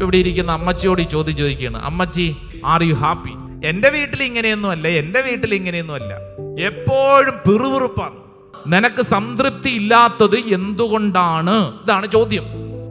ഇവിടെ ഇരിക്കുന്ന അമ്മച്ചിയോട് ഈ ചോദ്യം ചോദിക്കുകയാണ് അമ്മച്ചി ആർ യു ഹാപ്പി എന്റെ വീട്ടിൽ ഇങ്ങനെയൊന്നും അല്ല എന്റെ വീട്ടിൽ ഇങ്ങനെയൊന്നും അല്ല. എപ്പോഴും പിറുപിറുപ്പാണ്. നിനക്ക് സംതൃപ്തി ഇല്ലാത്തത് എന്തുകൊണ്ടാണ്? ഇതാണ് ചോദ്യം.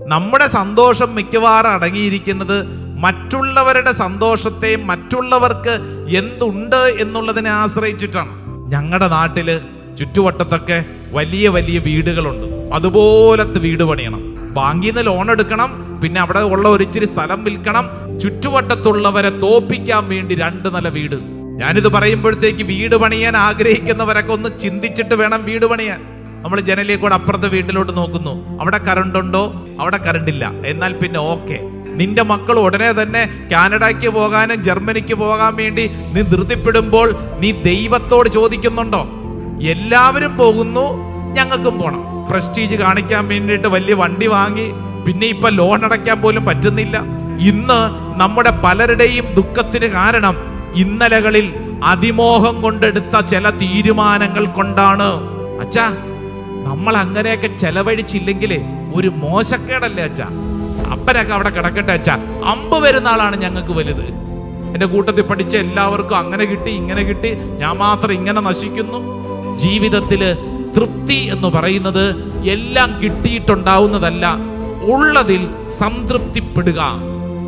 നമ്മുടെ സന്തോഷം മിക്കവാറും അടങ്ങിയിരിക്കുന്നത് മറ്റുള്ളവരുടെ സന്തോഷത്തെ മറ്റുള്ളവർക്ക് എന്തുണ്ട് എന്നുള്ളതിനെ ആശ്രയിച്ചിട്ടാണ്. ഞങ്ങളുടെ നാട്ടിൽ ചുറ്റുവട്ടത്തൊക്കെ വലിയ വലിയ വീടുകളുണ്ട്. അതുപോലത്തെ വീട് പണിയണം. ബാങ്കിൽ നിന്ന് ലോൺ എടുക്കണം പിന്നെ അവിടെ ഉള്ള ഒരു ഇച്ചിരി സ്ഥലം വിൽക്കണം. ചുറ്റുവട്ടത്തുള്ളവരെ തോപ്പിക്കാൻ വേണ്ടി രണ്ട് നില വീട്. ഞാനിത് പറയുമ്പോഴത്തേക്ക് വീട് പണിയാൻ ആഗ്രഹിക്കുന്നവരൊക്കെ ഒന്ന് ചിന്തിച്ചിട്ട് വേണം വീട് പണിയാൻ. നമ്മൾ ജനലിയെ കൂടെ അപ്പുറത്തെ വീട്ടിലോട്ട് നോക്കുന്നു. അവിടെ കറണ്ട് ഉണ്ടോ? അവിടെ കറണ്ട് ഇല്ല. എന്നാൽ പിന്നെ ഓക്കെ നിന്റെ മക്കൾ ഉടനെ തന്നെ കാനഡയ്ക്ക് പോകാനും ജർമ്മനിക്ക് പോകാൻ വേണ്ടി നീ ധൃതിപ്പെടുമ്പോൾ നീ ദൈവത്തോട് ചോദിക്കുന്നുണ്ടോ? എല്ലാവരും പോകുന്നു ഞങ്ങൾക്കും പോണം. പ്രസ്റ്റീജ് കാണിക്കാൻ വേണ്ടിയിട്ട് വലിയ വണ്ടി വാങ്ങി പിന്നെ ഇപ്പൊ ലോൺ അടയ്ക്കാൻ പോലും പറ്റുന്നില്ല. ഇന്ന് നമ്മുടെ പലരുടെയും ദുഃഖത്തിന് കാരണം ഇന്നലകളിൽ അതിമോഹം കൊണ്ടെടുത്ത ചില തീരുമാനങ്ങൾ കൊണ്ടാണ്. അച്ഛാ നമ്മൾ അങ്ങനെയൊക്കെ ചെലവഴിച്ചില്ലെങ്കിൽ ഒരു മോശക്കേടല്ലേ അച്ഛാ? അപ്പനൊക്കെ അവിടെ കിടക്കട്ടെ അച്ഛാ. അമ്പ് വരുന്ന ആളാണ് ഞങ്ങൾക്ക് വലുത്. എന്റെ കൂട്ടത്തിൽ പഠിച്ച എല്ലാവർക്കും അങ്ങനെ കിട്ടി ഇങ്ങനെ കിട്ടി. ഞാൻ മാത്രം ഇങ്ങനെ നശിക്കുന്നു. ജീവിതത്തിൽ തൃപ്തി എന്ന് പറയുന്നത് എല്ലാം കിട്ടിയിട്ടുണ്ടാവുന്നതല്ല. ഉള്ളതിൽ സംതൃപ്തിപ്പെടുക.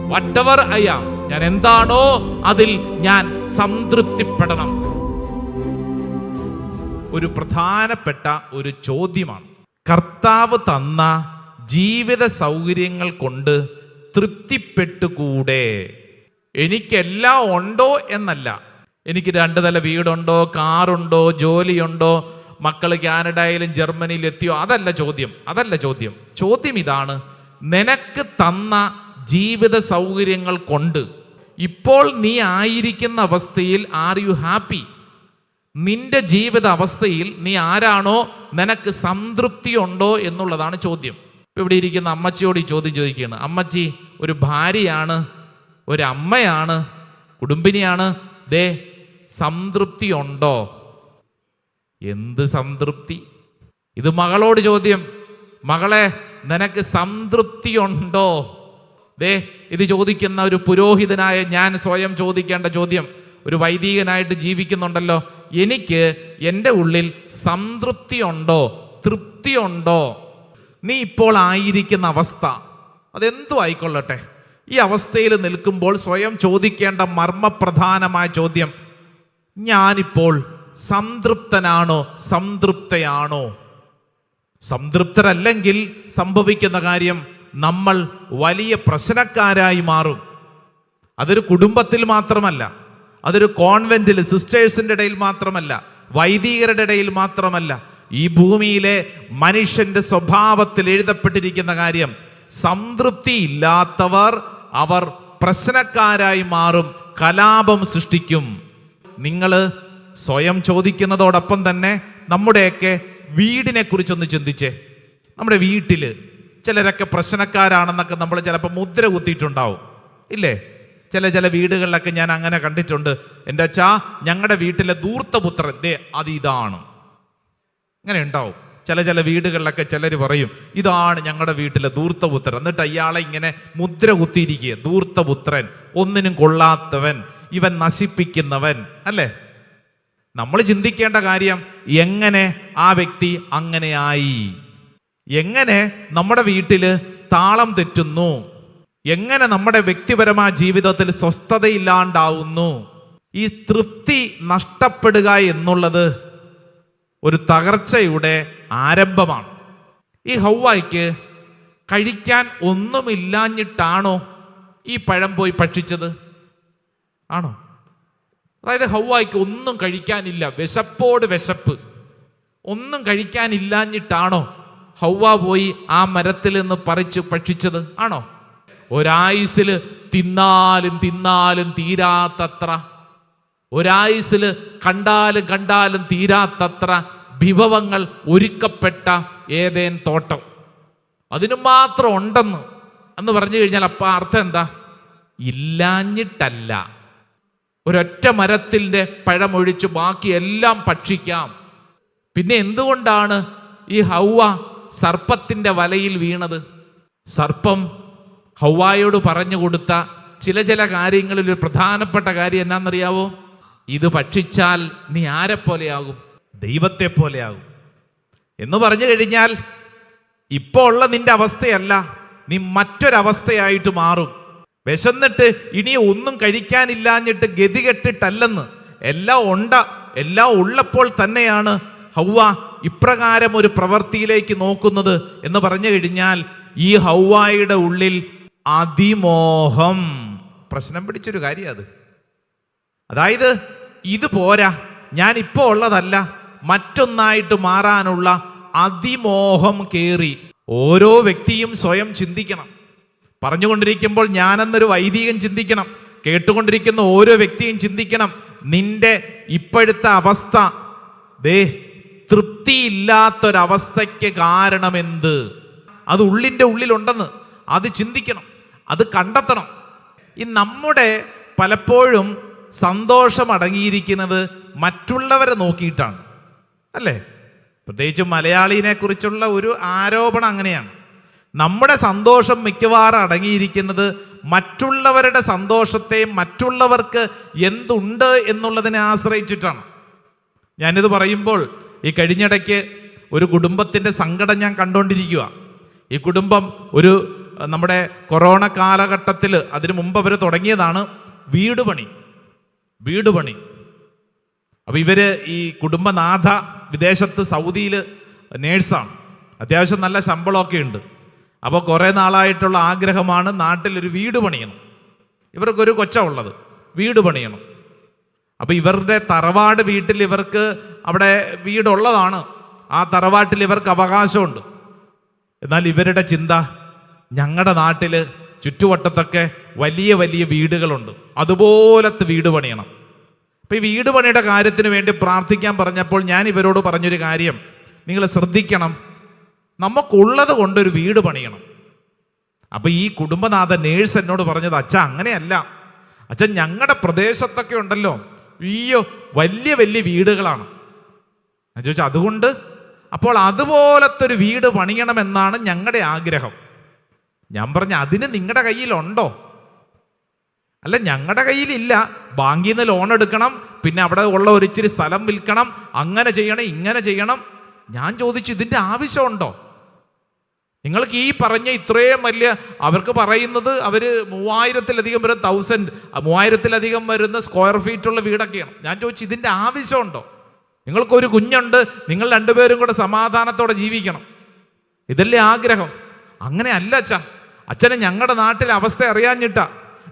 വട്ടവർ അയാം ഞാൻ എന്താണോ അതിൽ ഞാൻ സംതൃപ്തിപ്പെടണം. ഒരു പ്രധാനപ്പെട്ട ഒരു ചോദ്യമാണ്. കർത്താവ് തന്ന ജീവിത സൗകര്യങ്ങൾ കൊണ്ട് തൃപ്തിപ്പെട്ടുകൂടെ? എനിക്കെല്ലാം ഉണ്ടോ എന്നല്ല. എനിക്ക് രണ്ട് നില വീടുണ്ടോ കാറുണ്ടോ ജോലിയുണ്ടോ മക്കൾ കാനഡയിലും ജർമ്മനിയിലും എത്തിയോ? അതല്ല ചോദ്യം. അതല്ല ചോദ്യം. ചോദ്യം ഇതാണ്. നിനക്ക് തന്ന ജീവിത സൗകര്യങ്ങൾ കൊണ്ട് ഇപ്പോൾ നീ ആയിരിക്കുന്ന അവസ്ഥയിൽ ആർ യു ഹാപ്പി നിന്റെ ജീവിത അവസ്ഥയിൽ നീ ആരാണോ? നിനക്ക് സംതൃപ്തി ഉണ്ടോ എന്നുള്ളതാണ് ചോദ്യം. ഇപ്പൊ ഇവിടെ ഇരിക്കുന്ന അമ്മച്ചിയോട് ഈ ചോദ്യം ചോദിക്കുകയാണ്. അമ്മച്ചി ഒരു ഭാര്യയാണ് ഒരു അമ്മയാണ് കുടുംബിനിയാണ്. ദേ സംതൃപ്തി ഉണ്ടോ? എന്ത് സംതൃപ്തി? ഇത് മകളോട് ചോദ്യം. മകളെ നിനക്ക് സംതൃപ്തി ഉണ്ടോ ദേ ഇത് ചോദിക്കുന്ന ഒരു പുരോഹിതനായ ഞാൻ സ്വയം ചോദിക്കേണ്ട ചോദ്യം. ഒരു വൈദികനായിട്ട് ജീവിക്കുന്നുണ്ടല്ലോ. എനിക്ക് എന്റെ ഉള്ളിൽ സംതൃപ്തി ഉണ്ടോ തൃപ്തി ഉണ്ടോ നീ ഇപ്പോൾ ആയിരിക്കുന്ന അവസ്ഥ. അതെന്തു ആയിക്കൊള്ളട്ടെ? ഈ അവസ്ഥയിൽ നിൽക്കുമ്പോൾ സ്വയം ചോദിക്കേണ്ട മർമ്മപ്രധാനമായ ചോദ്യം. ഞാനിപ്പോൾ സംതൃപ്തനാണോ സംതൃപ്തയാണോ? സംതൃപ്തരല്ലെങ്കിൽ സംഭവിക്കുന്ന കാര്യം നമ്മൾ വലിയ പ്രശ്നക്കാരായി മാറും. അതൊരു കുടുംബത്തിൽ മാത്രമല്ല അതൊരു കോൺവെന്റിൽ സിസ്റ്റേഴ്സിന്റെ ഇടയിൽ മാത്രമല്ല വൈദികരുടെ ഇടയിൽ മാത്രമല്ല ഈ ഭൂമിയിലെ മനുഷ്യന്റെ സ്വഭാവത്തിൽ എഴുതപ്പെട്ടിരിക്കുന്ന കാര്യം സംതൃപ്തി ഇല്ലാത്തവർ അവർ പ്രശ്നക്കാരായി മാറും കലാപം സൃഷ്ടിക്കും. നിങ്ങൾ സ്വയം ചോദിക്കുന്നതോടൊപ്പം തന്നെ നമ്മുടെയൊക്കെ വീടിനെ കുറിച്ചൊന്ന് ചിന്തിച്ചേ. നമ്മുടെ വീട്ടിൽ ചിലരൊക്കെ പ്രശ്നക്കാരാണെന്നൊക്കെ നമ്മൾ ചിലപ്പോൾ മുദ്ര കുത്തിയിട്ടുണ്ടാവും. ഇല്ലേ? ചില ചില വീടുകളിലൊക്കെ ഞാൻ അങ്ങനെ കണ്ടിട്ടുണ്ട്. എന്റെ അച്ഛാ ഞങ്ങളുടെ വീട്ടിലെ ദൂർത്തപുത്രൻ ദേ അത് ഇതാണ്. അങ്ങനെ ഉണ്ടാവും. ചില ചില വീടുകളിലൊക്കെ ചിലർ പറയും ഇതാണ് ഞങ്ങളുടെ വീട്ടിലെ ദൂർത്തപുത്രൻ എന്നിട്ട് അയാളെ ഇങ്ങനെ മുദ്ര കുത്തിയിരിക്കുക ദൂർത്തപുത്രൻ ഒന്നിനും കൊള്ളാത്തവൻ ഇവൻ നശിപ്പിക്കുന്നവൻ. അല്ലേ? നമ്മൾ ചിന്തിക്കേണ്ട കാര്യം എങ്ങനെ ആ വ്യക്തി അങ്ങനെയായി? എങ്ങനെ നമ്മുടെ വീട്ടിൽ താളം തെറ്റുന്നു? എങ്ങനെ നമ്മുടെ വ്യക്തിപരമായ ജീവിതത്തിൽ സ്വസ്ഥതയില്ലാണ്ടാവുന്നു? ഈ തൃപ്തി നഷ്ടപ്പെടുക എന്നുള്ളത് ഒരു തകർച്ചയുടെ ആരംഭമാണ്. ഈ ഹൗവായിക്ക് കഴിക്കാൻ ഒന്നുമില്ലാഞ്ഞിട്ടാണോ ഈ പഴം പോയി ഭക്ഷിച്ചത്? ആണോ? അതായത് ഹൗവായിക്ക് ഒന്നും കഴിക്കാനില്ല. വിശപ്പോട് വിശപ്പ്. ഒന്നും കഴിക്കാനില്ലാഞ്ഞിട്ടാണോ ഹൗവ പോയി ആ മരത്തിൽ നിന്ന് പറിച്ച് ഭക്ഷിച്ചത്? ആണോ? ഒരായുസിൽ തിന്നാലും തിന്നാലും തീരാത്തത്ര. ഒരായുസിൽ കണ്ടാലും കണ്ടാലും തീരാത്തത്ര വിഭവങ്ങൾ ഒരുക്കപ്പെട്ട ഏതേൻ തോട്ടം. അതിനു മാത്രം ഉണ്ടെന്ന്. എന്ന് പറഞ്ഞു കഴിഞ്ഞാൽ അപ്പം അർത്ഥം എന്താ? ഇല്ലാഞ്ഞിട്ടല്ല. ഒരൊറ്റ മരത്തിന്റെ പഴമൊഴിച്ച് ബാക്കി എല്ലാം ഭക്ഷിക്കാം. പിന്നെ എന്തുകൊണ്ടാണ് ഈ ഹൗവ സർപ്പത്തിന്റെ വലയിൽ വീണത്? സർപ്പം ഹൗവായോട് പറഞ്ഞു കൊടുത്ത ചില ചില കാര്യങ്ങളിൽ ഒരു പ്രധാനപ്പെട്ട കാര്യം എന്നാണെന്നറിയാവോ? ഇത് ഭക്ഷിച്ചാൽ നീ ആരെപ്പോലെയാകും? ദൈവത്തെ പോലെയാകും എന്ന് പറഞ്ഞു കഴിഞ്ഞാൽ ഇപ്പോൾ ഉള്ള നിന്റെ അവസ്ഥയല്ല നീ മറ്റൊരവസ്ഥയായിട്ട് മാറും. വിശന്നിട്ട് ഇനി ഒന്നും കഴിക്കാനില്ലാഞ്ഞിട്ട് ഗതികെട്ടിട്ടല്ലെന്ന് എല്ലാം ഉണ്ട എല്ലാം ഉള്ളപ്പോൾ തന്നെയാണ് ഹൗവ ഇപ്രകാരം ഒരു പ്രവൃത്തിയിലേക്ക് നോക്കുന്നത് എന്ന് പറഞ്ഞു കഴിഞ്ഞാൽ ഈ ഹൗവായുടെ ഉള്ളിൽ അതിമോഹം. പ്രശ്നം പിടിച്ചൊരു കാര്യം അത്. അതായത് ഇത് പോരാ ഞാൻ ഇപ്പോൾ ഉള്ളതല്ല മറ്റൊന്നായിട്ട് മാറാനുള്ള അതിമോഹം കേറി ഓരോ വ്യക്തിയും സ്വയം ചിന്തിക്കണം. പറഞ്ഞുകൊണ്ടിരിക്കുമ്പോൾ ഞാനെന്നൊരു വൈദികൻ ചിന്തിക്കണം കേട്ടുകൊണ്ടിരിക്കുന്ന ഓരോ വ്യക്തിയും ചിന്തിക്കണം നിന്റെ ഇപ്പോഴത്തെ അവസ്ഥ ദേ തൃപ്തിയില്ലാത്തൊരവസ്ഥയ്ക്ക് കാരണമെന്ത്? അത് ഉള്ളിന്റെ ഉള്ളിലുണ്ടെന്ന് അത് ചിന്തിക്കണം അത് കണ്ടെത്തണം. ഈ നമ്മുടെ പലപ്പോഴും സന്തോഷം അടങ്ങിയിരിക്കുന്നത് മറ്റുള്ളവരെ നോക്കിയിട്ടാണ്. അല്ലേ? പ്രത്യേകിച്ച് മലയാളിനെ കുറിച്ചുള്ള ഒരു ആരോപണം അങ്ങനെയാണ്. നമ്മുടെ സന്തോഷം മിക്കവാറും അടങ്ങിയിരിക്കുന്നത് മറ്റുള്ളവരുടെ സന്തോഷത്തെ മറ്റുള്ളവർക്ക് എന്തുണ്ട് എന്നുള്ളതിനെ ആശ്രയിച്ചിട്ടാണ്. ഞാനിത് പറയുമ്പോൾ ഈ കഴിഞ്ഞിടയ്ക്ക് ഒരു കുടുംബത്തിന്റെ സങ്കടം ഞാൻ കണ്ടുകൊണ്ടിരിക്കുക ഈ കുടുംബം ഒരു നമ്മുടെ കൊറോണ കാലഘട്ടത്തിൽ അതിനു മുമ്പ് അവർ തുടങ്ങിയതാണ് വീട് പണി. വീട് പണി. അപ്പോൾ ഇവർ ഈ കുടുംബനാഥ വിദേശത്ത് സൗദിയിൽ നേഴ്സാണ്. അത്യാവശ്യം നല്ല ശമ്പളമൊക്കെ ഉണ്ട്. അപ്പോൾ കുറേ നാളായിട്ടുള്ള ആഗ്രഹമാണ് നാട്ടിൽ ഒരു വീട് പണിയണം. ഇവർക്കൊരു കൊച്ച ഉള്ളത്. വീട് പണിയണം. അപ്പോൾ ഇവരുടെ തറവാട് വീട്ടിൽ ഇവർക്ക് അവിടെ വീടുള്ളതാണ്. ആ തറവാട്ടിൽ ഇവർക്ക് അവകാശമുണ്ട്. എന്നാൽ ഇവരുടെ ചിന്ത ഞങ്ങളുടെ നാട്ടിൽ ചുറ്റുവട്ടത്തൊക്കെ വലിയ വലിയ വീടുകളുണ്ട്. അതുപോലത്തെ വീട് പണിയണം. അപ്പം ഈ വീട് പണിയുടെ കാര്യത്തിന് വേണ്ടി പ്രാർത്ഥിക്കാൻ പറഞ്ഞപ്പോൾ ഞാൻ ഇവരോട് പറഞ്ഞൊരു കാര്യം. നിങ്ങൾ ശ്രദ്ധിക്കണം. നമുക്കുള്ളത് കൊണ്ടൊരു വീട് പണിയണം. അപ്പം ഈ കുടുംബനാഥ നേഴ്സ് എന്നോട് പറഞ്ഞത് അച്ഛ അങ്ങനെയല്ല. അച്ഛൻ ഞങ്ങളുടെ പ്രദേശത്തൊക്കെ ഉണ്ടല്ലോ അയ്യോ വലിയ വലിയ വീടുകളാണ്. ഞാൻ ചോദിച്ചു അതുകൊണ്ട്? അപ്പോൾ അതുപോലത്തെ ഒരു വീട് പണിയണമെന്നാണ് ഞങ്ങളുടെ ആഗ്രഹം. ഞാൻ പറഞ്ഞ അതിന് നിങ്ങളുടെ കയ്യിലുണ്ടോ? അല്ല ഞങ്ങളുടെ കയ്യിലില്ല. ബാങ്കിൽ നിന്ന് ലോൺ എടുക്കണം പിന്നെ അവിടെ ഉള്ള ഒരു ഇച്ചിരി സ്ഥലം വിൽക്കണം അങ്ങനെ ചെയ്യണം ഇങ്ങനെ ചെയ്യണം. ഞാൻ ചോദിച്ചു ഇതിന്റെ ആവശ്യമുണ്ടോ? നിങ്ങൾക്ക് ഈ പറഞ്ഞ ഇത്രയും വലിയ അവർക്ക് പറയുന്നത് അവർ മൂവായിരത്തിലധികം വരുന്ന തൗസൻഡ് മൂവായിരത്തിലധികം വരുന്ന സ്ക്വയർ ഫീറ്റുള്ള വീടൊക്കെയാണ്. ഞാൻ ചോദിച്ചു ഇതിന്റെ ആവശ്യമുണ്ടോ? നിങ്ങൾക്കൊരു കുഞ്ഞുണ്ട് നിങ്ങൾ രണ്ടുപേരും കൂടെ സമാധാനത്തോടെ ജീവിക്കണം. ഇതല്ലേ ആഗ്രഹം? അങ്ങനെ അല്ല അച്ഛ. അച്ഛനെ ഞങ്ങളുടെ നാട്ടിലെ അവസ്ഥ അറിയാഞ്ഞിട്ടാ.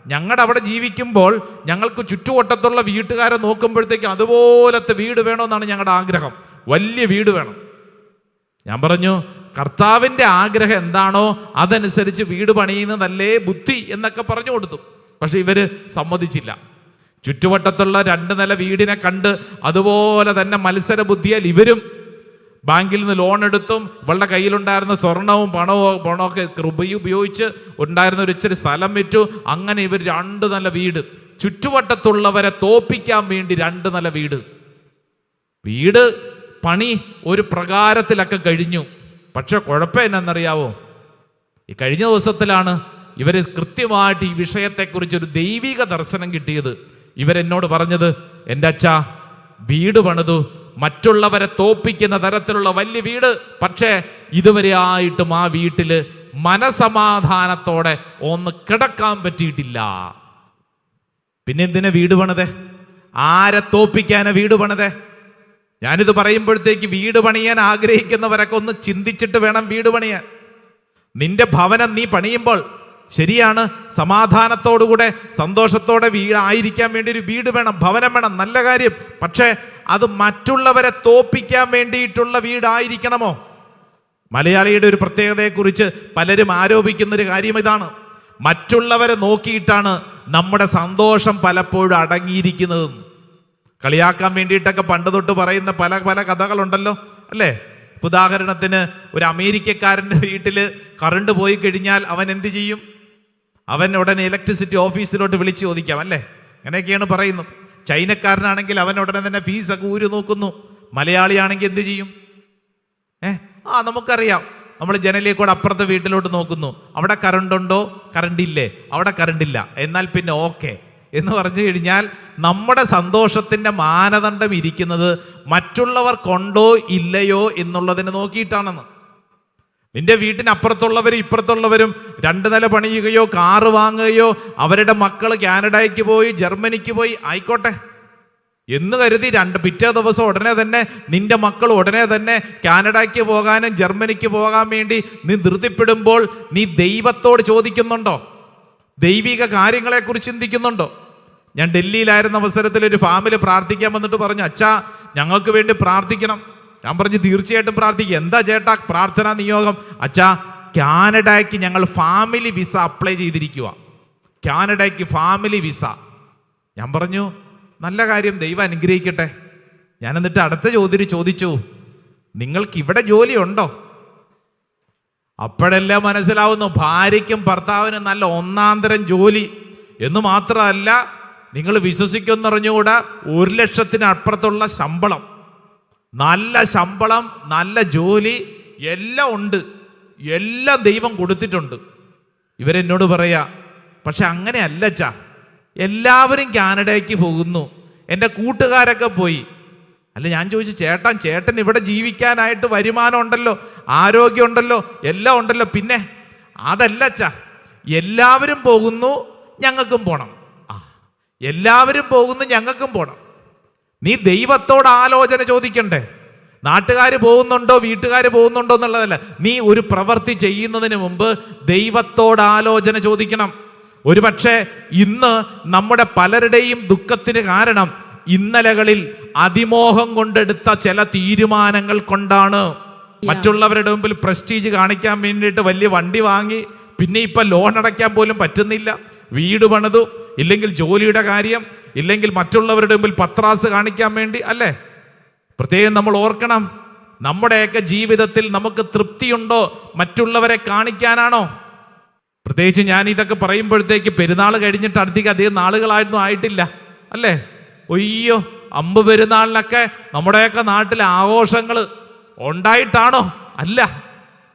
ഞങ്ങളുടെ അവിടെ ജീവിക്കുമ്പോൾ ഞങ്ങൾക്ക് ചുറ്റുവട്ടത്തുള്ള വീട്ടുകാരെ നോക്കുമ്പോഴത്തേക്ക് അതുപോലത്തെ വീട് വേണമെന്നാണ് ഞങ്ങളുടെ ആഗ്രഹം. വലിയ വീട് വേണം. ഞാൻ പറഞ്ഞു കർത്താവിന്റെ ആഗ്രഹം എന്താണോ അതനുസരിച്ച് വീട് പണിയുന്നതല്ലേ ബുദ്ധി എന്നൊക്കെ പറഞ്ഞു കൊടുത്തു. പക്ഷെ ഇവർ സമ്മതിച്ചില്ല. ചുറ്റുവട്ടത്തുള്ള രണ്ട് നില വീടിനെ കണ്ട് അതുപോലെ തന്നെ മത്സര ബുദ്ധിയാൽ ഇവരും ബാങ്കിൽ നിന്ന് ലോൺ എടുത്തും ഇവളുടെ കയ്യിലുണ്ടായിരുന്ന സ്വർണവും പണവും പണമൊക്കെ കൃപ ഉപയോഗിച്ച് ഉണ്ടായിരുന്ന ഒരു ഇച്ചിരി സ്ഥലം വിറ്റു. അങ്ങനെ ഇവർ രണ്ട് നില വീട് ചുറ്റുവട്ടത്തുള്ളവരെ തോപ്പിക്കാൻ വേണ്ടി രണ്ട് നില വീട്. വീട് പണി ഒരു പ്രകാരത്തിലൊക്കെ കഴിഞ്ഞു. പക്ഷെ കുഴപ്പം എന്നറിയാവോ ഈ കഴിഞ്ഞ ദിവസത്തിലാണ് ഇവർ കൃത്യമായിട്ട് ഈ വിഷയത്തെക്കുറിച്ച് ഒരു ദൈവിക ദർശനം കിട്ടിയത്. ഇവരെന്നോട് പറഞ്ഞത് എന്റെ അച്ഛ വീട് പണിതു. മറ്റുള്ളവരെ തോപ്പിക്കുന്ന തരത്തിലുള്ള വലിയ വീട്. പക്ഷേ ഇതുവരെ ആയിട്ടും ആ വീട്ടിൽ മനസമാധാനത്തോടെ ഒന്ന് കിടക്കാൻ പറ്റിയിട്ടില്ല. പിന്നെ എന്തിനാ വീട് പണിതേ? ആരെ തോപ്പിക്കാനാ വീട് പണിതേ? ഞാനിത് പറയുമ്പോഴത്തേക്ക് വീട് പണിയാൻ ആഗ്രഹിക്കുന്നവരൊക്കെ ഒന്ന് ചിന്തിച്ചിട്ട് വേണം വീട് പണിയാൻ. നിന്റെ ഭവനം നീ പണിയുമ്പോൾ ശരിയാണ് സമാധാനത്തോടുകൂടെ സന്തോഷത്തോടെ വീടായിരിക്കാൻ വേണ്ടി ഒരു വീട് വേണം ഭവനം വേണം നല്ല കാര്യം. പക്ഷേ അത് മറ്റുള്ളവരെ തോപ്പിക്കാൻ വേണ്ടിയിട്ടുള്ള വീടായിരിക്കണമോ? മലയാളിയുടെ ഒരു പ്രത്യേകതയെക്കുറിച്ച് പലരും ആരോപിക്കുന്ന ഒരു കാര്യം ഇതാണ്. മറ്റുള്ളവരെ നോക്കിയിട്ടാണ് നമ്മുടെ സന്തോഷം പലപ്പോഴും അടങ്ങിയിരിക്കുന്നത്. കളിയാക്കാൻ വേണ്ടിയിട്ടൊക്കെ പണ്ട് തൊട്ട് പറയുന്ന പല പല കഥകളുണ്ടല്ലോ അല്ലേ? ഉദാഹരണത്തിന് ഒരു അമേരിക്കക്കാരന്റെ വീട്ടിൽ കറണ്ട് പോയി കഴിഞ്ഞാൽ അവൻ എന്ത് ചെയ്യും? അവൻ ഉടനെ ഇലക്ട്രിസിറ്റി ഓഫീസിലോട്ട് വിളിച്ച് ചോദിക്കാം അല്ലേ? അങ്ങനെയൊക്കെയാണ് പറയുന്നത് ചൈനക്കാരനാണെങ്കിൽ അവൻ ഉടനെ തന്നെ ഫീസൊക്കെ ഊരി നോക്കുന്നു. മലയാളിയാണെങ്കിൽ എന്ത് ചെയ്യും? ഏ? ആ നമുക്കറിയാം. നമ്മൾ ജനലിൽ കൂടെ അപ്പുറത്തെ വീട്ടിലോട്ട് നോക്കുന്നു. അവിടെ കറണ്ട് ഉണ്ടോ? കറണ്ട് ഇല്ലേ. അവിടെ കറണ്ട് ഇല്ല. എന്നാൽ പിന്നെ ഓക്കെ എന്ന് പറഞ്ഞു കഴിഞ്ഞാൽ നമ്മുടെ സന്തോഷത്തിന്റെ മാനദണ്ഡം ഇരിക്കുന്നത് മറ്റുള്ളവർക്കുണ്ടോ ഇല്ലയോ എന്നുള്ളതിനെ നോക്കിയിട്ടാണെന്ന്. നിന്റെ വീട്ടിനപ്പുറത്തുള്ളവരും ഇപ്പുറത്തുള്ളവരും രണ്ട് നില പണിയുകയോ കാറ് വാങ്ങുകയോ അവരുടെ മക്കൾ കാനഡയ്ക്ക് പോയി ജർമ്മനിക്ക് പോയി ആയിക്കോട്ടെ. എന്ന് കരുതി രണ്ട് പിറ്റേ ദിവസം ഉടനെ തന്നെ നിന്റെ മക്കൾ ഉടനെ തന്നെ കാനഡയ്ക്ക് പോകാനും ജർമ്മനിക്ക് പോകാൻ വേണ്ടി നീ ധൃതിപ്പെടുമ്പോൾ നീ ദൈവത്തോട് ചോദിക്കുന്നുണ്ടോ? ദൈവിക കാര്യങ്ങളെക്കുറിച്ച് ചിന്തിക്കുന്നുണ്ടോ? ഞാൻ ഡൽഹിയിലായിരുന്ന അവസരത്തിൽ ഒരു ഫാമിൽ പ്രാർത്ഥിക്കാൻ വന്നിട്ട് പറഞ്ഞു അച്ഛാ ഞങ്ങൾക്ക് വേണ്ടി പ്രാർത്ഥിക്കണം. ഞാൻ പറഞ്ഞു തീർച്ചയായിട്ടും പ്രാർത്ഥിക്കുക എന്താ ചേട്ടാ പ്രാർത്ഥനാ നിയോഗം? അച്ഛാ കാനഡയ്ക്ക് ഞങ്ങൾ ഫാമിലി വിസ അപ്ലൈ ചെയ്തിരിക്കുക കാനഡയ്ക്ക് ഫാമിലി വിസ. ഞാൻ പറഞ്ഞു നല്ല കാര്യം ദൈവം അനുഗ്രഹിക്കട്ടെ. ഞാൻ എന്നിട്ട് അടുത്ത ചോദ്യം ചോദിച്ചു നിങ്ങൾക്ക് ഇവിടെ ജോലിയുണ്ടോ? അപ്പോഴെല്ലാം മനസ്സിലാവുന്നു? ഭാര്യയ്ക്കും ഭർത്താവിനും നല്ല ഒന്നാന്തരം ജോലി. എന്ന് മാത്രമല്ല നിങ്ങൾ വിശ്വസിക്കുമെന്നറിഞ്ഞുകൂടാ ഒരു ലക്ഷത്തിന് അപ്പുറത്തുള്ള ശമ്പളം. നല്ല ശമ്പളം നല്ല ജോലി എല്ലാം ഉണ്ട്. എല്ലാം ദൈവം കൊടുത്തിട്ടുണ്ട്. ഇവരെന്നോട് പറയാ പക്ഷെ അങ്ങനെയല്ല ചാ എല്ലാവരും കാനഡയ്ക്ക് പോകുന്നു. എന്റെ കൂട്ടുകാരൊക്കെ പോയി. അല്ല ഞാൻ ചോദിച്ചു ചേട്ടൻ ചേട്ടൻ ഇവിടെ ജീവിക്കാനായിട്ട് വരുമാനം ഉണ്ടല്ലോ. ആരോഗ്യം ഉണ്ടല്ലോ എല്ലാം ഉണ്ടല്ലോ പിന്നെ? അതല്ല ച എല്ലാവരും പോകുന്നു ഞങ്ങൾക്കും പോണം. എല്ലാവരും പോകുന്നു ഞങ്ങൾക്കും പോണം. നീ ദൈവത്തോട് ആലോചന ചോദിക്കണ്ടേ? നാട്ടുകാർ പോകുന്നുണ്ടോ വീട്ടുകാർ പോകുന്നുണ്ടോ എന്നുള്ളതല്ല. നീ ഒരു പ്രവൃത്തി ചെയ്യുന്നതിന് മുമ്പ് ദൈവത്തോട് ആലോചന ചോദിക്കണം. ഒരുപക്ഷെ ഇന്ന് നമ്മുടെ പലരുടെയും ദുഃഖത്തിന് കാരണം ഇന്നലകളിൽ അതിമോഹം കൊണ്ടെടുത്ത ചില തീരുമാനങ്ങൾ കൊണ്ടാണ്. മറ്റുള്ളവരുടെ മുമ്പിൽ പ്രസ്റ്റീജ് കാണിക്കാൻ വേണ്ടിയിട്ട് വലിയ വണ്ടി വാങ്ങി പിന്നെ ഇപ്പൊ ലോൺ അടയ്ക്കാൻ പോലും പറ്റുന്നില്ല. വീട് പണിതു ഇല്ലെങ്കിൽ ജോലിയുടെ കാര്യം ഇല്ലെങ്കിൽ മറ്റുള്ളവരുടെ മുമ്പിൽ പത്രാസ് കാണിക്കാൻ വേണ്ടി അല്ലേ? പ്രത്യേകം നമ്മൾ ഓർക്കണം നമ്മുടെയൊക്കെ ജീവിതത്തിൽ നമുക്ക് തൃപ്തിയുണ്ടോ മറ്റുള്ളവരെ കാണിക്കാനാണോ? പ്രത്യേകിച്ച് ഞാൻ ഇതൊക്കെ പറയുമ്പോഴത്തേക്ക് പെരുന്നാൾ കഴിഞ്ഞിട്ട് അധികം അധികം നാളുകളായിരുന്നു ആയിട്ടില്ല അല്ലേ? ഒയ്യോ അമ്പ് പെരുന്നാളിനൊക്കെ നമ്മുടെയൊക്കെ നാട്ടിലെ ആഘോഷങ്ങൾ ഉണ്ടായിട്ടാണോ? അല്ല.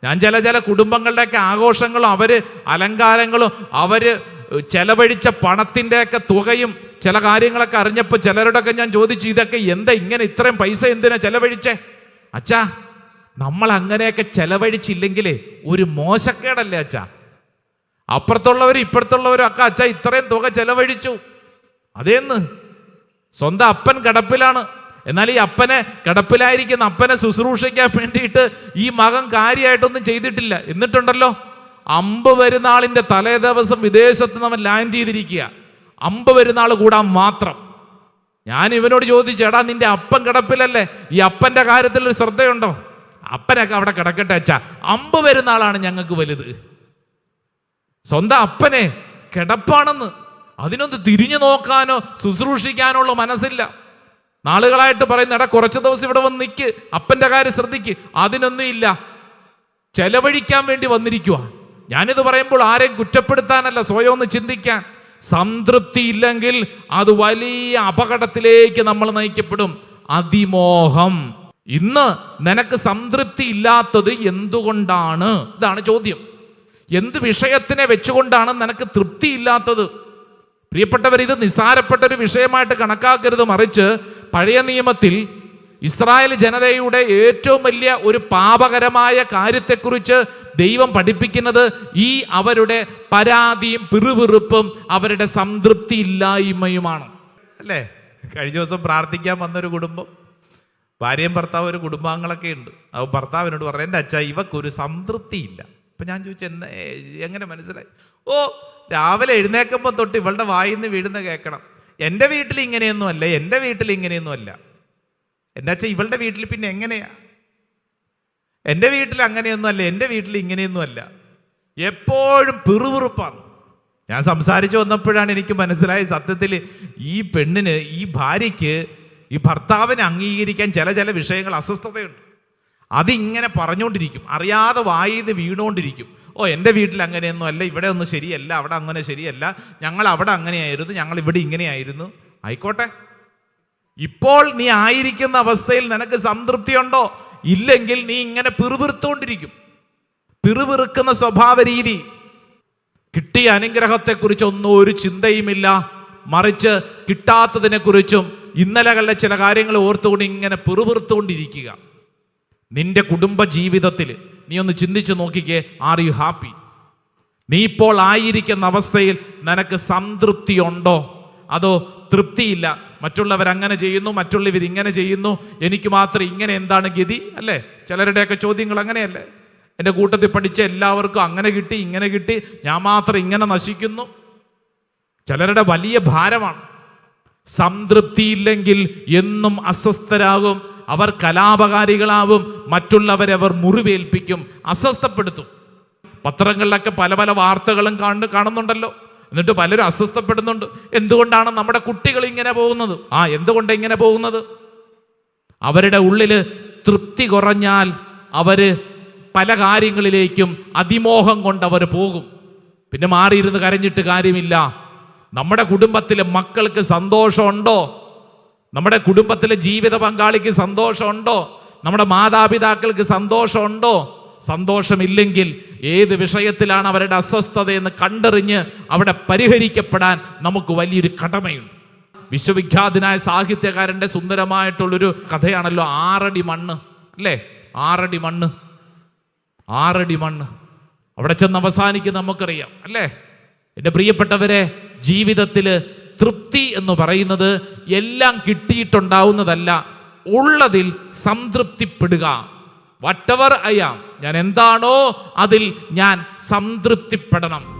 ഞാൻ ചില ചില കുടുംബങ്ങളുടെയൊക്കെ ആഘോഷങ്ങളും അവർ അലങ്കാരങ്ങളും അവർ ചെലവഴിച്ച പണത്തിന്റെയൊക്കെ തുകയും ചില കാര്യങ്ങളൊക്കെ അറിഞ്ഞപ്പോൾ ചിലരോടൊക്കെ ഞാൻ ചോദിച്ചു ഇതൊക്കെ എന്താ ഇങ്ങനെ ഇത്രയും പൈസ എന്തിനാ ചെലവഴിച്ചേ? അച്ഛാ നമ്മൾ അങ്ങനെയൊക്കെ ചെലവഴിച്ചില്ലെങ്കിലേ ഒരു മോശക്കേടല്ലേ അച്ഛാ. അപ്പുറത്തുള്ളവരും ഇപ്പുറത്തുള്ളവരും ഒക്കെ അച്ഛാ ഇത്രയും തുക ചെലവഴിച്ചു. അതേന്ന്? സ്വന്തം അപ്പൻ കിടപ്പിലാണ്. എന്നാൽ ഈ അപ്പനെ കിടപ്പിലായിരിക്കുന്ന അപ്പനെ ശുശ്രൂഷിക്കാൻ വേണ്ടിയിട്ട് ഈ മകൻ കാര്യമായിട്ടൊന്നും ചെയ്തിട്ടില്ല. എന്നിട്ടുണ്ടല്ലോ? അമ്പ് പെരുന്നാളിന്റെ തലേ ദിവസം വിദേശത്ത് നമ്മൾ ലാൻഡ് ചെയ്തിരിക്കുക. അമ്പ് വരുന്നാൾ കൂടാൻ മാത്രം. ഞാൻ ഇവനോട് ചോദിച്ചു എടാ നിന്റെ അപ്പൻ കിടപ്പിലല്ലേ? ഈ അപ്പന്റെ കാര്യത്തിൽ ഒരു ശ്രദ്ധയുണ്ടോ? അപ്പനൊക്കെ അവിടെ കിടക്കട്ടെ അച്ഛാ. അമ്പ് വരുന്നാളാണ് ഞങ്ങൾക്ക് വലുത്. സ്വന്തം അപ്പനെ കിടപ്പാണെന്ന്. അതിനൊന്ന് തിരിഞ്ഞു നോക്കാനോ ശുശ്രൂഷിക്കാനോ ഉള്ള മനസ്സില്ല. നാളുകളായിട്ട് പറയുന്ന എടാ കുറച്ച് ദിവസം ഇവിടെ വന്ന് നിൽക്ക് അപ്പന്റെ കാര്യം ശ്രദ്ധിക്ക്. അതിനൊന്നും ഇല്ല. ചെലവഴിക്കാൻ വേണ്ടി വന്നിരിക്കുക ഞാനിത് പറയുമ്പോൾ ആരെയും കുറ്റപ്പെടുത്താനല്ല സ്വയം ഒന്ന് ചിന്തിക്കാൻ. സംതൃപ്തി ഇല്ലെങ്കിൽ അത് വലിയ അപകടത്തിലേക്ക് നമ്മൾ നയിക്കപ്പെടും. അതിമോഹം. ഇന്ന് നിനക്ക് സംതൃപ്തി ഇല്ലാത്തത് എന്തുകൊണ്ടാണ്? ഇതാണ് ചോദ്യം. എന്ത് വിഷയത്തിനെ വെച്ചുകൊണ്ടാണ് നിനക്ക് തൃപ്തി ഇല്ലാത്തത്? പ്രിയപ്പെട്ടവർ ഇത് നിസ്സാരപ്പെട്ട ഒരു വിഷയമായിട്ട് കണക്കാക്കരുത്. മറിച്ച് പഴയ നിയമത്തിൽ ഇസ്രായേൽ ജനതയുടെ ഏറ്റവും വലിയ ഒരു പാപകരമായ കാര്യത്തെക്കുറിച്ച് ദൈവം പഠിപ്പിക്കുന്നത് ഈ അവരുടെ പരാതിയും പിറുപിറുപ്പും അവരുടെ സംതൃപ്തി ഇല്ലായ്മയുമാണ് അല്ലേ? കഴിഞ്ഞ ദിവസം പ്രാർത്ഥിക്കാൻ വന്നൊരു കുടുംബം ഭാര്യയും ഭർത്താവും ഒരു കുടുംബാംഗങ്ങളൊക്കെ ഉണ്ട്. അപ്പോൾ ഭർത്താവിനോട് പറഞ്ഞു എന്റെ അച്ഛ ഇവക്കൊരു സംതൃപ്തി ഇല്ല അപ്പം ഞാൻ ചോദിച്ചു എന്നെ എങ്ങനെ മനസ്സിലായി? ഓ രാവിലെ എഴുന്നേക്കുമ്പോൾ തൊട്ട് ഇവളുടെ വായിൽ നിന്ന് വീഴുന്ന കേൾക്കണം. എന്റെ വീട്ടിൽ ഇങ്ങനെയൊന്നും അല്ല എന്റെ വീട്ടിൽ ഇങ്ങനെയൊന്നും അല്ല. എന്റെ അച്ഛൻ ഇവളുടെ വീട്ടിൽ പിന്നെ എങ്ങനെയാ? എന്റെ വീട്ടിൽ അങ്ങനെയൊന്നും അല്ല എന്റെ വീട്ടിൽ ഇങ്ങനെയൊന്നും അല്ല. എപ്പോഴും പിറുപിറുപ്പാണ്. ഞാൻ സംസാരിച്ചു വന്നപ്പോഴാണ് എനിക്ക് മനസ്സിലായ സത്യത്തിൽ ഈ പെണ്ണിന് ഈ ഭാര്യയ്ക്ക് ഈ ഭർത്താവിനെ അംഗീകരിക്കാൻ ചില ചില വിഷയങ്ങൾ അസ്വസ്ഥതയുണ്ട്. അതിങ്ങനെ പറഞ്ഞുകൊണ്ടിരിക്കും. അറിയാതെ വായിന്ന് വീണുകൊണ്ടിരിക്കും. ഓ എന്റെ വീട്ടിൽ അങ്ങനെയൊന്നും അല്ല ഇവിടെ ഒന്നും ശരിയല്ല അവിടെ അങ്ങനെ ശരിയല്ല. ഞങ്ങൾ അവിടെ അങ്ങനെയായിരുന്നു ഞങ്ങൾ ഇവിടെ ഇങ്ങനെയായിരുന്നു. ആയിക്കോട്ടെ. ഇപ്പോൾ നീ ആയിരിക്കുന്ന അവസ്ഥയിൽ നിനക്ക് സംതൃപ്തിയുണ്ടോ? ഇല്ലെങ്കിൽ നീ ഇങ്ങനെ പിറുപിറുത്തുകൊണ്ടിരിക്കും. പിറുപിറുക്കുന്ന സ്വഭാവ രീതി. കിട്ടിയ അനുഗ്രഹത്തെക്കുറിച്ച് ഒന്നും ഒരു ചിന്തയുമില്ല. മറിച്ച് കിട്ടാത്തതിനെക്കുറിച്ചും ഇന്നലകളിലെ ചില കാര്യങ്ങൾ ഓർത്തുകൊണ്ട് ഇങ്ങനെ പിറുപിറുത്തുകൊണ്ടിരിക്കുക. നിന്റെ കുടുംബ ജീവിതത്തിൽ നീ ഒന്ന് ചിന്തിച്ചു നോക്കിക്കേ. ആർ യു ഹാപ്പി നീ ഇപ്പോൾ ആയിരിക്കുന്ന അവസ്ഥയിൽ നിനക്ക് സംതൃപ്തി ഉണ്ടോ അതോ തൃപ്തിയില്ല? മറ്റുള്ളവർ അങ്ങനെ ചെയ്യുന്നു മറ്റുള്ളവർ ഇങ്ങനെ ചെയ്യുന്നു. എനിക്ക് മാത്രം ഇങ്ങനെ എന്താണ് ഗതി? അല്ലേ? ചിലരുടെയൊക്കെ ചോദ്യങ്ങൾ അങ്ങനെയല്ലേ? എന്റെ കൂട്ടത്തിൽ പഠിച്ച എല്ലാവർക്കും അങ്ങനെ കിട്ടി ഇങ്ങനെ കിട്ടി. ഞാൻ മാത്രം ഇങ്ങനെ നശിക്കുന്നു. ചിലരുടെ വലിയ ഭാരമാണ്. സംതൃപ്തിയില്ലെങ്കിൽ എന്നും അസ്വസ്ഥരാകും. അവർ കലാപകാരികളാവും മറ്റുള്ളവരെ അവർ മുറിവേൽപ്പിക്കും അസ്വസ്ഥപ്പെടുത്തും. പത്രങ്ങളിലൊക്കെ പല പല വാർത്തകളും കാണു കാണുന്നുണ്ടല്ലോ. എന്നിട്ട് പലരും അസ്വസ്ഥപ്പെടുന്നുണ്ട്. എന്തുകൊണ്ടാണ് നമ്മുടെ കുട്ടികൾ ഇങ്ങനെ പോകുന്നത്? ആ എന്തുകൊണ്ട് ഇങ്ങനെ പോകുന്നത്? അവരുടെ ഉള്ളിൽ തൃപ്തി കുറഞ്ഞാൽ അവർ പല കാര്യങ്ങളിലേക്കും അതിമോഹം കൊണ്ട് അവർ പോകും. പിന്നെ മാറിയിരുന്ന് കരഞ്ഞിട്ട് കാര്യമില്ല. നമ്മുടെ കുടുംബത്തിലെ മക്കൾക്ക് സന്തോഷമുണ്ടോ? നമ്മുടെ കുടുംബത്തിലെ ജീവിത പങ്കാളിക്ക് സന്തോഷമുണ്ടോ? നമ്മുടെ മാതാപിതാക്കൾക്ക് സന്തോഷമുണ്ടോ? സന്തോഷമില്ലെങ്കിൽ ഏത് വിഷയത്തിലാണ് അവരുടെ അസ്വസ്ഥത എന്ന് കണ്ടറിഞ്ഞ് അവിടെ പരിഹരിക്കപ്പെടാൻ നമുക്ക് വലിയൊരു കടമയുണ്ട്. വിശ്വവിഖ്യാതനായ സാഹിത്യകാരന്റെ സുന്ദരമായിട്ടുള്ളൊരു കഥയാണല്ലോ ആറടി മണ്ണ് അല്ലേ? ആറടി മണ്ണ്. ആറടി മണ്ണ്. അവിടെ ചെന്ന് അവസാനിക്കുന്ന നമുക്കറിയാം അല്ലേ? എന്റെ പ്രിയപ്പെട്ടവരെ ജീവിതത്തിൽ തൃപ്തി എന്ന് പറയുന്നത് എല്ലാം കിട്ടിയിട്ടുണ്ടാവുന്നതല്ല. ഉള്ളതിൽ സംതൃപ്തിപ്പെടുക. വട്ടവർ അയാം ഞാൻ എന്താണോ അതിൽ ഞാൻ സംതൃപ്തിപ്പെടണം.